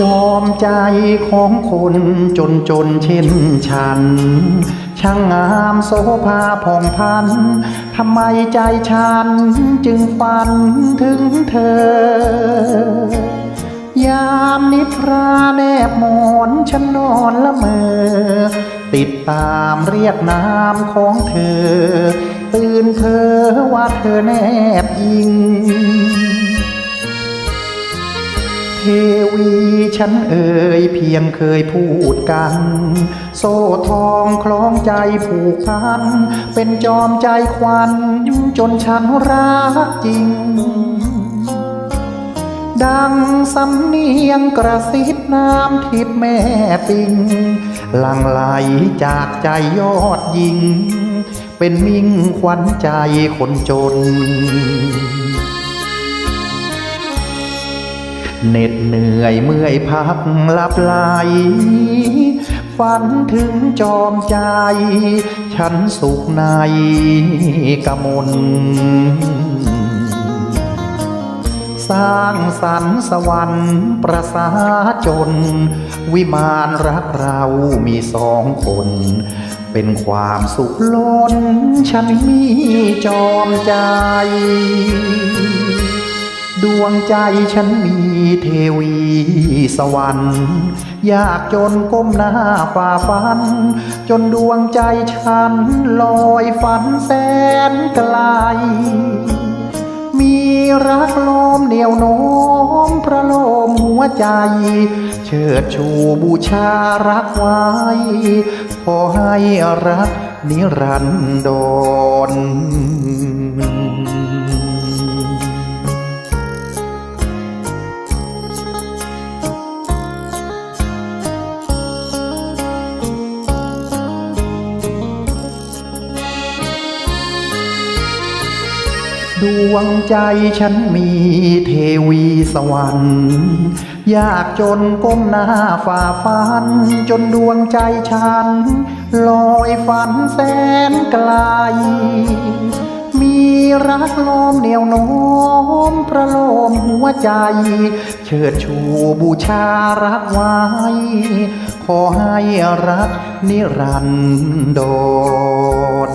จอมใจของคนจนจนเช่นฉัน ช่างงามโสภาผ่องพันทำไมใจฉันจึงฝันถึงเธอยามนิทราแนบหมอนฉันนอนละเมอ ติดตามเรียกนามของเธอ ตื่นเธอว่าเธอแนบยิงเท วีฉันเอ่ยเพียงเคยพูดกัน โซ่ทองคล้องใจผูกพัน เป็นจอมใจควันจนฉันรักจริง ดังสำเนียงกระซิบน้ำทิพแม่ปิงหลังไหลจากใจยอดยิง เป็นมิ่งขวัญใจคนจน เหน็ดเหนื่อยเมื่อยพักหลับไหลฝันถึงจอมใจ ฉันสุขในกมลสร้างสรรค์สวรรค์ประสาจน วิมานรักเรามีสองคน เป็นความสุขล้น ฉันมีจอมใจ ดวงใจฉันมีเทวีสวรรค์ อยากจนก้มหน้าฝ่าฟัน จนดวงใจฉันลอยฝันแสนไกล มีรักลมเหนียวโน้มพระโลมหัวใจ เชิดชูบูชารักไว้ ขอให้รักนิรันดร ดวงใจฉันมีเทวีสวรรค์อยากจนก้มหน้าฝ่าฟัน จนดวงใจฉัน ลอยฝันแสนไกล มีรักโลมเหนียวโน้มพระโลมหัวใจ เชิดชูบูชารักไว้ ขอให้รักนิรันดร